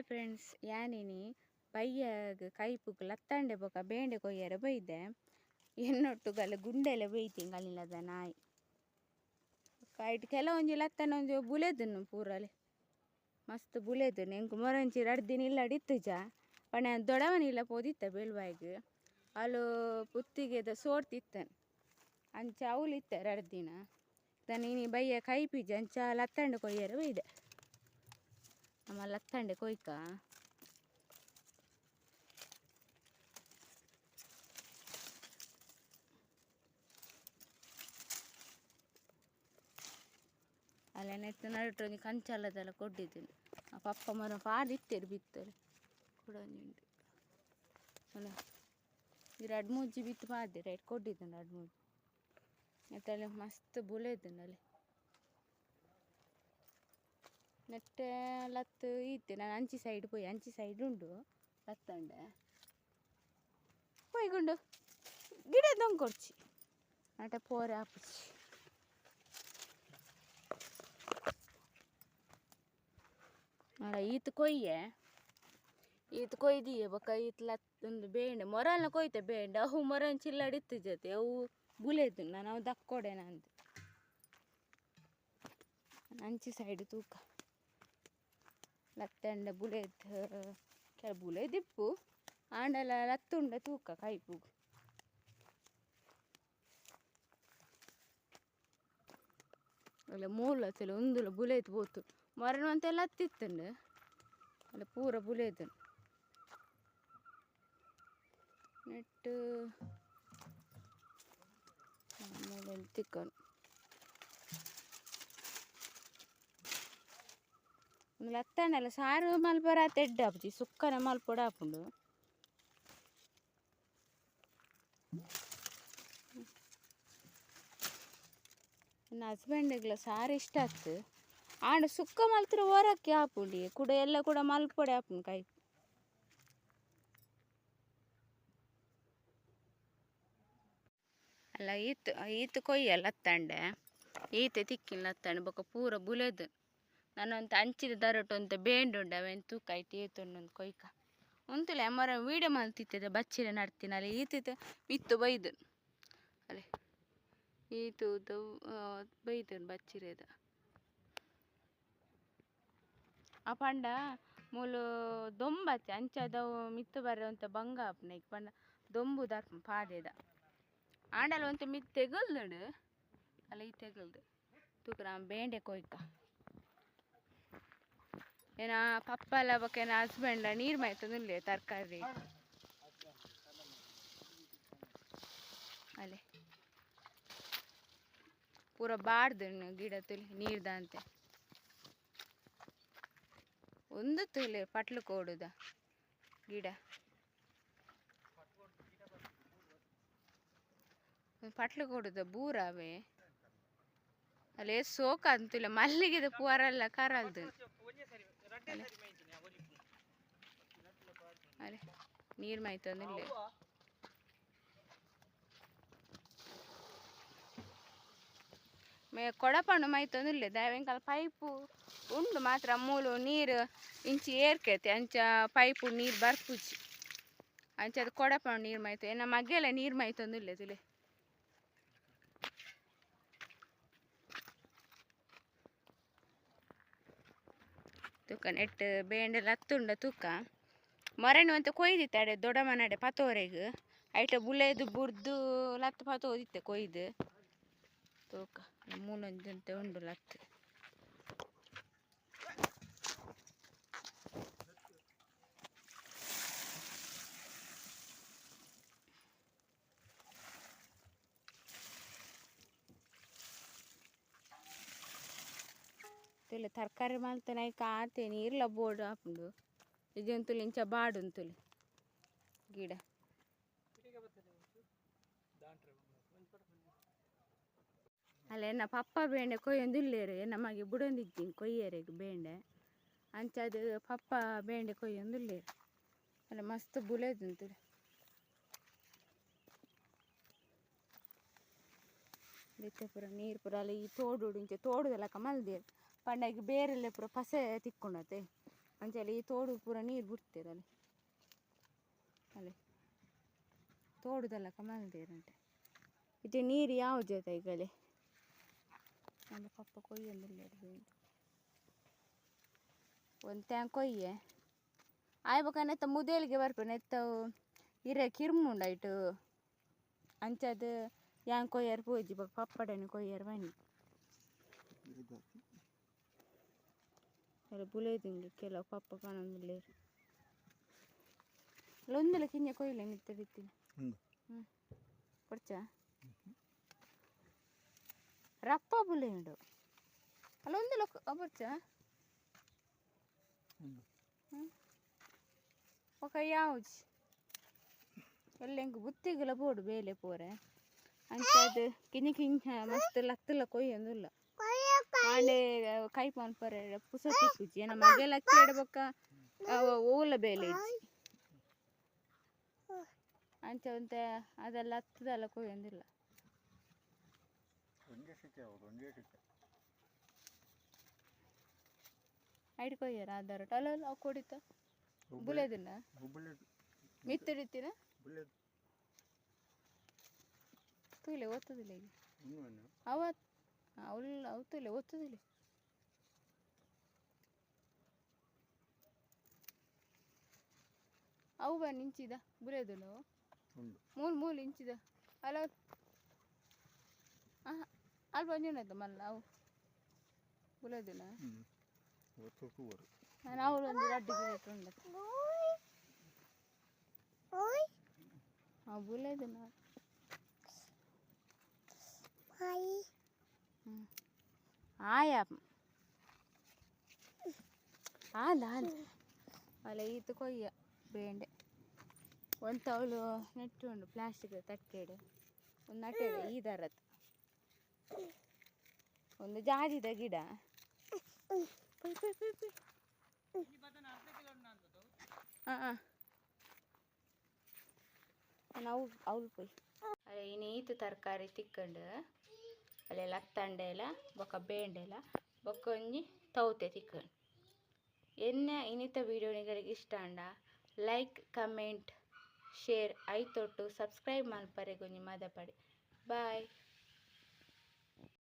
Hi friends ಯಾನಿನಿ ಕೈ ಕೈಪುಗ್ ಲತ್ತಂಡೆ ಬೊಕ ಬೇಂಡೆ ಕೊಯ್ಯರೆ ಬೈದೆ. ಎನ್ನೊಟ್ಟುಗಲ್ಲ ಗುಂಡೆಲೆ ಬೈತಿ ಅಲ್ಲಿಲ್ಲದ ನಾಯಿ. ಕೈಟ್ ಕೆಲವೊಂಜಿ ಲತ್ತನ ಒಂಜಿ ಬುಲೆದನು ಪೂರಲೆ. ಮಸ್ತ್ ಬುಲೆದು ಎಂಕ್ ಮೊರಂಚಿ ರಡ್ದಿನ ಇಲ್ಲ ಅಡಿತ್ತುಜ ಪಂಡ ದೊಡವನಿಲ್ಲ ಪೋದಿತ್ತ ಬೆಳ್ವಾಯ್ಗ್. ಅಲು ಪುತ್ತಿಗೆದ ಸೋಡ್ತಿತ್ತನ್ ಅಂಚ ಅವಲಿತ್ತ ರಡ್ದಿನ. ಬೈಯ ಕೈ ಪಿಜ ಅಂಚ ಲತ್ತಂಡು ಕೊಯ್ಯರೆ ಬೈದೆ. ನಮ್ಮ ಲತ್ತಂಡೆ ಕೊಯ್ಕ. ಅಲ್ಲ ನೆತ್ತ ನಡುಟ್ರೆ ಒಂಜಿ ಕಂಚಲ್ಲದೆಲ್ಲ ಕೊಡ್ಡಿದ್ದೀನಿ ಆ ಪಪ್ಪ ಮರ ಪಾಡಿತ್ತೇರು ಬಿತ್ತರು. ಕೂಡ ಈ ಎರಡು ಮೂಜಿ ಬಿತ್ತು ರೈಟ್ ಕೊಟ್ಟಿದ್ದಾನೆ ಎರಡು ಮೂಜಿ ಮತ್ತೆ ಮಸ್ತ್ ಬುಲೆದನು ಅಲ್ಲಿ ನೆಟ್ಟೆ ಲತ್ತು ಇತ್ತೆ. ನಾನು ಅಂಚಿ ಸೈಡ್ ಪೋಯಿ ಅಂಚಿ ಸೈಡ್ ಉಂಡು ಲತ್ತಂಡೆ ಪೋಯ್ಗುಂಡು ಗಿಡ. ದೊಂಕೊಡ್ಚಿ ನಟ ಪೋರೆ ಆಪುಚಿ ಅಲ್ಲ, ಈತ್ ಕೊಯ್ಯೆ? ಈತ್ ಕೊಯ್ದಿಯೆ ಬೊಕ, ಈತ್ ಲತ್ ಒಂದು ಬೇಂಡೆ. ಮೊರಲ್ನ ಕೊಯ್ತೆ ಬೇಂಡೆ. ಅವು ಮೊರನ್ ಚಿಲ್ಲಡಿತ್ತು ಜೊತೆ. ಅವು ಬುಲೆದು ನಾನು ಅವು ದಕ್ಕೊಡೆನ ಅಂದೆ ಅಂಚಿ ಸೈಡ್ ತೂಕ. ಲತ್ತಂಡ ಬುಲೆದ್ ಕೆಲ ಬುಲೆದಿಪ್ಪು ಆಂಡಲ ಲತ್ತುಂಡ ತೂಕ ಕೈಪುಗು ಅಲ್ಲ ಮೂಲತ್ತಲ್ಲ ಒಂದುಲ ಬುಲೆತ್ ಪೋತು ಮೊರನು ಅಂತೆಲ್ಲ ಹತ್ತಿತ್ತಂಡು ಅಲ್ಲ ಪೂರ ಬುಲೆದು ನೆಟ್ಟು ಮೂಲೆಯಲ್ಲಿ ತಿಕ್ಕನು ಲತ್ತಣ್ಣಲ್ಲ ಸಾರು ಮಲ್ಪರ ತೆಡ್ಡ ಆಪುಜಿ ಸುಕ್ಕನ ಮಲ್ಪೊಡ ಆಪುಂಡು ನನ್ನ ಹಸ್ಬೆಂಡಿಗ್ಲ ಸಾರು ಇಷ್ಟ ಆಗ್ತದೆ ಆಂಡ ಸುಕ್ಕ ಮಲ್ತ್ರ ಓರಕ್ಕೆ ಆಪುಂಡಿ ಕೂಡ ಎಲ್ಲ ಕೂಡ ಮಲ್ಪೊಡೆ ಆಪುಂಡು ಕೈ. ಅಲ್ಲ, ಈತ್ ಈತ್ ಕೊಯ್ಯಲ್ಲ ಲತ್ತಂಡೆ. ಈತ ತಿಕ್ಕಿನ ಲತ್ತಂಡೆ ಬೊಕ ಪೂರ ಬುಲೆದು. ನಾನೊಂದು ಅಂಚಿದ ದರಟು ಅಂತ ಬೇಂಡು ಉಂಡು ಅವೆನ್ ತೂಕ ಐಟ್ ಏತೊಂದು ಕೊಯ್ಕ. ಉಂತುಲೆ, ಅಮ್ಮರ ವೀಡಿಯೋ ಮಲ್ತಿತ್ತದ ಬಚ್ಚಿರ ನಡ್ತೀನಿ, ಅಲ್ಲಿ ಈತಿತ್ತು ಬೈದು. ಅಲೆ ಈತು ಬೈದು ಬಚ್ಚಿರೇದ. ಆ ಪಂಡ ಮೂಲು ದೊಂಬತ್ತೆ, ಅಂಚದವು ಮಿತ್ತು ಬರ್ರೆ ಒಂತ ಬಂಗ ಆಪುನ ಈಗ ಪಂಡ. ದೊಂಬು ದರ್ಪ ಪಾಡೆದ ಆಂಡಲ ಒಂತೆ ಮಿತ್ ತೆಗಲ್ದಡು. ಅಲ್ಲ ಈ ತೆಗಲ್ದು. ತೂಕ ಬೇಂಡೆ ಕೊಯ್ಕ. ಏನ ಪಪ್ಪ ಎಲ್ಲ ಬೊಕ ಏನ ಹಸ್ಬೆಂಡ ನೀರು ಮಾಯ್ತದಿಲ್ಲ ತರಕಾರಿ? ಅಲೆ ಪೂರ ಬಾಡ್ದು ಗಿಡ ತುಲಿ ನೀರ್ದಂತೆ ದಾಂತೆ ಒಂದು ತುಲೆ ಪಟ್ಲು ಕೋಡುದ ಗಿಡ. ಪಟ್ಲು ಕೊಡುದ ಬೂರವೇ. ಅಲ್ಲೇ ಸೋಕ ಅಂತಿಲ್ಲ, ಮಲ್ಲಿಗೆದ ಪೂರಲ್ಲ ಕರಲ್ದು. ಅರೆ ನೀರು ಮಾಯ್ತಂದಿಲ್ಲ ಮೇ ಕೊಡಪಂಡು ಮೈತೊಂದಿಲ್ಲ ದಾವೆಂಕಲ ಪೈಪು ಉಂಡು ಮಾತ್ರ ಮೂಲು ನೀರು ಇಂಚಿ ಏರ್ಕೈತೆ ಅಂಚ ಪೈಪು ನೀರು ಬರ್ಪುಜಿ ಅಂಚ ಅದು ಕೊಡಪಂಡು ನೀರು ಮಾಯ್ತು. ಏನ ಮಗ್ಗೆಲ್ಲ ನೀರು ತುಲೆ. ತೂಕ ನೆಟ್ ಬೇಂಡೆಲ್ಲ ಲತ್ತುಂಡ ತೂಕ. ಮರಣ್ಣು ಅಂತ ಕೊಯ್ದಿತ್ತಾಡೆ ದೊಡ್ಡ ಮನಡೆ ಪತೋರೆಗೆ. ಐಟ ಬುಲೆದು, ಬುರ್ದು, ಲತ್ತು ಪತೋದಿತ್ತೆ ಕೊಯ್ದು. ತೂಕ ಮೂಲೊಂದಂತೆ ಉಂಡು ಲತ್ತು. ತುಲೆ ತರಕಾರಿ ಮಲ್ತನ ಐಕ ಆತೆ ನೀರ್ಲ ಬೋರ್ಡ್ ಆಪುಂಡು ಇದಂತುಲು ಇಂಚ ಬಾಡುಂತುಲಿ ಗಿಡ. ಅಲ್ಲ ಎನ್ನ ಪಪ್ಪ ಬೇಂಡೆ ಕೊಯ್ಯೊಂದುಲ್ಲೇರು ನಮಗೆ ಮಗೆ ಬುಡೊಂದಿದ್ದೀನಿ ಕೊಯ್ಯರೆಗ್ ಬೇಂಡೆ ಅಂಚದು ಪಪ್ಪ ಬೇಂಡೆ ಕೊಯ್ಯೊಂದುಲ್ಲೇರು ಅಲ್ಲ ಮಸ್ತ್ ಬುಲೆದುಂತುಲೆ ಬಿತ್ತೆ ಪೂರ ನೀರು ಪೂರ ಅಲ್ಲ ಈ ತೋಡು ಇಂಚ ತೋಡುದಲ್ಲ ಮಲ್ದೆರ್ ಪಂಡಗ್ ಬೇರೆಲ್ಲ ಪೂರ ಪಸೆ ತಿಕ್ಕೊಂಡತೆ. ಅಂಚಲ್ಲಿ ಈ ತೋಡು ಪೂರ ನೀರು ಬಿಡ್ತೇರಲ್ಲಿ ಅಲ್ಲಿ. ತೋಡುದಲ್ಲ ಕಮಲ್ದೇರಂಟೆ ಇದು ನೀರು ಯಾವ ಜೊತೆ ಈಗಲೇ ನಮ್ಮ ಪಪ್ಪ ಕೊಯ್ಯೊಂದಿಲ್ಲ ಒಂದು ಟ್ಯಾಂಕ್ ಕೊಯ್ಯೆ. ಆಯ್ಬೇಕ, ನೆತ್ತ ಮುದೇಲಿಗೆ ಬರ್ಪೆ ನೆತ್ತ ಇರೆ ಕಿರ್ಮುಂಡಾಯ್ತು ಅಂಚದ ಯಾಂಗ್ ಕೊಯ್ಯರ್ ಪೂಜಿ ಬಕ್ ಪಪ್ಪಡನೆ ಕೊಯ್ಯರ್ ಬನ್ನಿ. Ela buledo ingilke la papa kana mulir. Londe la kinya koi le mitte bitti. Hmm. Porcha. Rappa buledo. Londe la aporcha. ఒక యావుజ్ ఎల్లెంకు బుత్తిగుల పోడు వేలే పోరే అంచేది కింద కింద మస్తు లత్తుల కొయ్యందుల్లా ಆಂಡೆ ಕೈ ಪಾನ್ ಪರೆ ಪುಸ ತಿಕ್ಕುಜಿ ಏನ ಮಗೆಲ ಕೇಡ ಬೊಕ್ಕ ಓಲ ಬೇಲೆ ಅಂಚ ಒಂತ ಅದೆಲ್ಲ ಹತ್ತದಲ್ಲ ಕೊಯ್ಯೊಂದಿಲ್ಲ ಐಡ್ ಕೊಯ್ಯರ ಆಧಾರ. ಅಲ್ಲ ಅವು ಕೊಡಿತ? ಬುಲೆದಿನ? ಹುಬ್ಬಳ್ಳಿ ತೂಲೆ ಓದ್ತದಿಲ್ಲ ಈಗ. ಇನ್ನೂ ಅವತ್ ಅವಳು ಅವತ್ತಿಲ್ಲ ಓದ್ತದಿಲ್ಲ. ಅವು ಬನ್ನಿ ಇಂಚಿದ ಬುರೆಯದಲ್ಲ ನಾವು ಮೂಲ್ ಮೂಲು ಮೂಲು ಇಂಚಿದ ಅಲ್ಲ ಹಾಂ ಅಲ್ಲಿ ಬಂದಿನದ ಮಲ್ಲ ಅವು? ಬುರೆಯದಲ್ಲ ಅವಳು ಒಂದು ರಡ್ಡಿ ಗಿಡ ಉಂಡ ಹಾಂ ಬುಲೇದಿನ ಹ್ಞೂ ಆಯಾ ಆದ ಆಲ ಅಲ್ಲ ಈತ ಕೊಯ್ಯ, ಬೇಂಡೆ. ಒಂದು ತವಳು ನೆಟ್ಟು ಉಂಡು ಪ್ಲಾಸ್ಟಿಕ್ ತಟ್ಟೆಡು ಒಂದು ನಟೆಡು ಈ ಥರದ್ದು ಒಂದು ಜಾಜಿದ ಗಿಡ. ಈತು ನಾವು, ಅವ್ಳು ಪೋಯ್ ಅಲ್ಲ ಈ ನೀತು ತರಕಾರಿ ತಿಕ್ಕಂಡು. ಅಲ್ಲೆಲ್ಲ ಲತ್ತಂಡೆ ಬೊಕ ಬೇಂಡೆಲ ಬೊಕ್ಕ ಒಂಜಿ ತೌತೆ ತಿಕ್ಕುಂಡು ಎನ್ನ ಇನ್ನಿತ ವಿಡಿಯೋ ನಿಗಳಿಗೆ ಇಷ್ಟ ಅಂಡ, ಲೈಕ್, ಕಮೆಂಟ್, ಶೇರ್, ಐತೊಟ್ಟು, ಸಬ್ಸ್ಕ್ರೈಬ್ ಮಲ್ಪರೆ ಗೊಂಜಿ ಮದ ಪಡೆ. ಬಾಯ್.